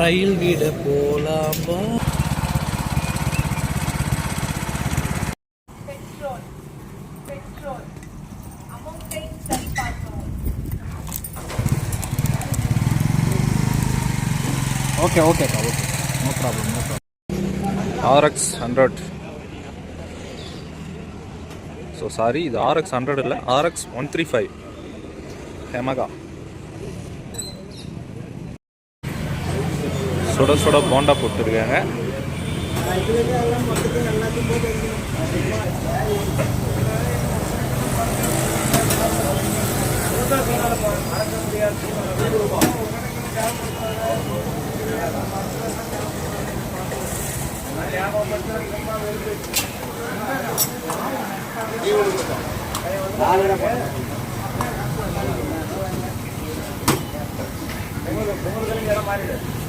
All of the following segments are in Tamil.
ரயில் விட போலாம் okay okay okay. No problem no problem. R X hundred so sorry இது ஆர்எக்ஸ் ஹண்ட்ரட் இல்லை R X one three five ஹெமகா. சுட சுட போண்டா போட்டுருக்காங்க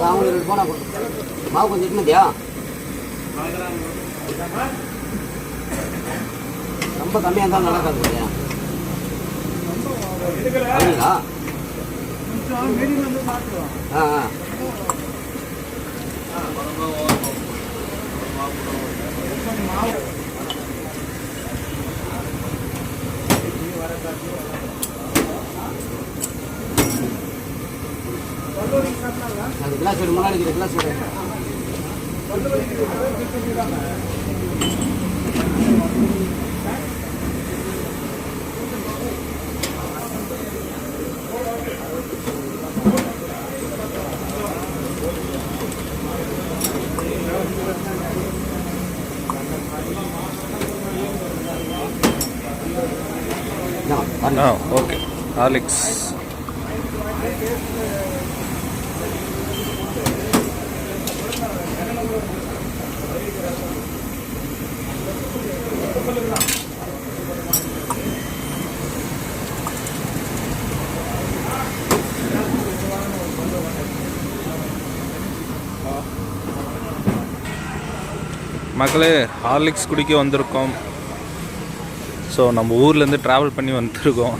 அவங்க ரெண்டு போனா மாவு கொஞ்சம் இட்டுனதியா ரொம்ப கம்மியாக இருந்தாலும் நடக்காது இல்லையா? அப்படிங்களா ஆ ஆ. அது கிளாஸ் முன்னாடி கிளாஸ் ஆ ஓகே. ஹார்லிக்ஸ் மக்களே ஹார்லிக்ஸ் குடிக்க வந்திருக்கோம். ஸோ நம்ம ஊர்லேருந்து ட்ராவல் பண்ணி வந்துருக்கோம்.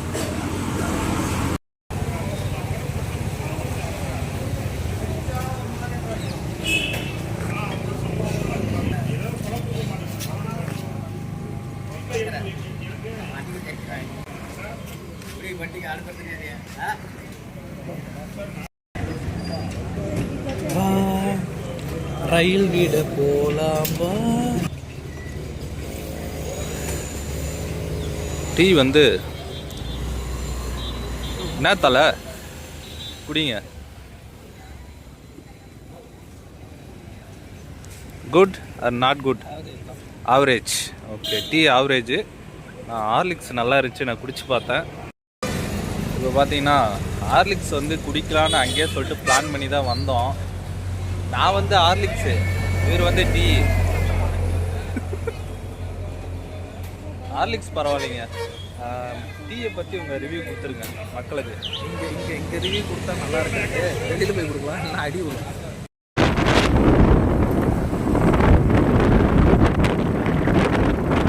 ரயில் விட போலாம் டீ வந்து என்ன தலை? குடிங்க. Good or not good average okay tea average நான் ஹார்லிக்ஸ் நல்லா இருந்துச்சு நான் குடிச்சு பார்த்தேன். இப்போ பார்த்தீங்கன்னா ஹார்லிக்ஸ் வந்து குடிக்கலான்னு அங்கேயே சொல்லிட்டு பிளான் பண்ணி தான் வந்தோம். நான் வந்து ஹார்லிக்ஸு இவர் வந்து டீ. ஹார்லிக்ஸ் பரவாயில்லைங்க. டீயை பற்றி உங்கள் ரிவ்யூ கொடுத்துருங்க மக்களுக்கு. இங்கே இங்கே இங்கே ரிவ்யூ கொடுத்தா நல்லா இருக்காது. வெளியில் போய் கொடுக்கலாம் நான் அடி கொடுக்குறேன்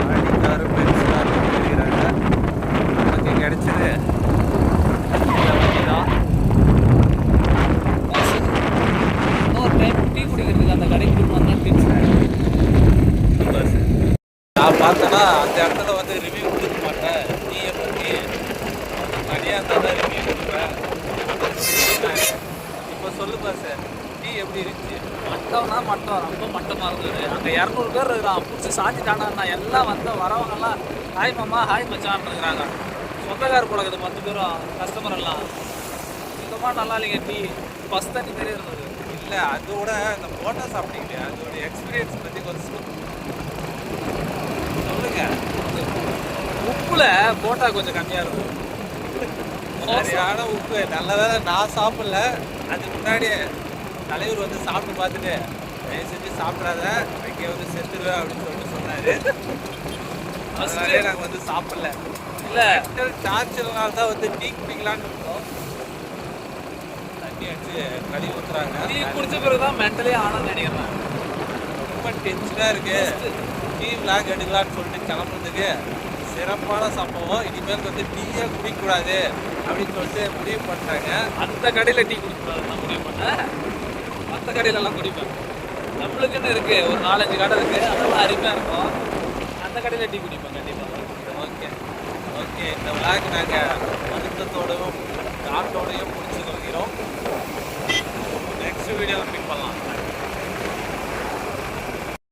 ஆடிக்காரு பென்சிலாரு தெரிகிறாங்க நமக்கு கிடைச்சது இந்த வண்டி தான் இன்னொரு டைம் டீ குடிக்கிறதுக்கு அந்த கடைக்கு கூட்டு வந்தால் டிப்ஸ் பஸ் நான் பார்த்தேன்னா அந்த இடத்துல வந்து ரிவ்யூ கொடுக்க மாட்டேன் டீயை பற்றி தனியாக இருந்தால் தான் ரிவ்யூ கொடுப்பேன் இப்போ சொல்லு பாஸ் டீ எப்படி இருந்துச்சு மட்டம்னா மட்டம் ரொம்ப மட்டமாக இருந்தது. அங்கே இரநூறு பேர் இருக்கிறான் பிடிச்சி சாத்திட்டானா எல்லாம் வந்து வரவங்கெல்லாம் ஹாய் மாமா ஹாய் மச்சான் இருக்கிறாங்க. சொந்தக்கார பழக்கத்து பத்து பேரும் கஸ்டமர் எல்லாம். சுத்தமாக நல்லா இல்லைங்க டீ. ஃபஸ்ட் தண்ணி மாரி இருந்தது. இல்லை அதோட அந்த போட்டா சாப்பிட்டீங்களே அதோட எக்ஸ்பீரியன்ஸ் பற்றி கொஞ்சம் சொல்லுங்க. உப்புல போட்டா கொஞ்சம் கம்மியாக இருக்கும். சரியான உப்பு. நல்ல நான் சாப்பிடல. அதுக்கு முன்னாடி தலைவர் வந்து சாப்பிட்டு பார்த்துட்டு தயவு செஞ்சு சாப்பிடாத இங்கே வந்து செத்துருவேன் அப்படின்னு சொல்லிட்டு சொன்னாரு. அதனாலே நாங்கள் வந்து சாப்பிடல. இல்லை. டார்ச்சர்னால தான் வந்து டீ குடிக்கலான்னு இருக்கோம். தண்ணி அடிச்சு கறி ஊத்துறாங்க. டீ குடிச்ச பிறகு தான் மென்டலே ஆனன்னு நினைக்கிறேன் ரொம்ப டென்ஷனாக இருக்கு. டீ விளாக் எடுக்கலாம்னு சொல்லிட்டு கிளம்புறதுக்கு சிறப்பான சம்பவம். இனிமேல் வந்து டீயே குடிக்கக்கூடாது அப்படின்னு சொல்லிட்டு முடிவு பண்ணிட்டாங்க. அந்த கடையில் டீ குடிக்கூடாது நான் முடிவு பண்ணேன். மற்ற கடையிலலாம் குடிப்பேன். நம்மளுக்குன்னு இருக்கு ஒரு நாலஞ்சு கடை இருக்கு அதெல்லாம் அருமையாக இருக்கும். அந்த கடையில் டீ குடிப்பேன் கண்டிப்பாக ஓகே. ஓகே இந்த விளாக் நாங்கள் வருத்தத்தோடவும் காட்டோடையும் முடிச்சு கொள்கிறோம். நெக்ஸ்ட் வீடியோவில் மீட் பண்ணலாம்.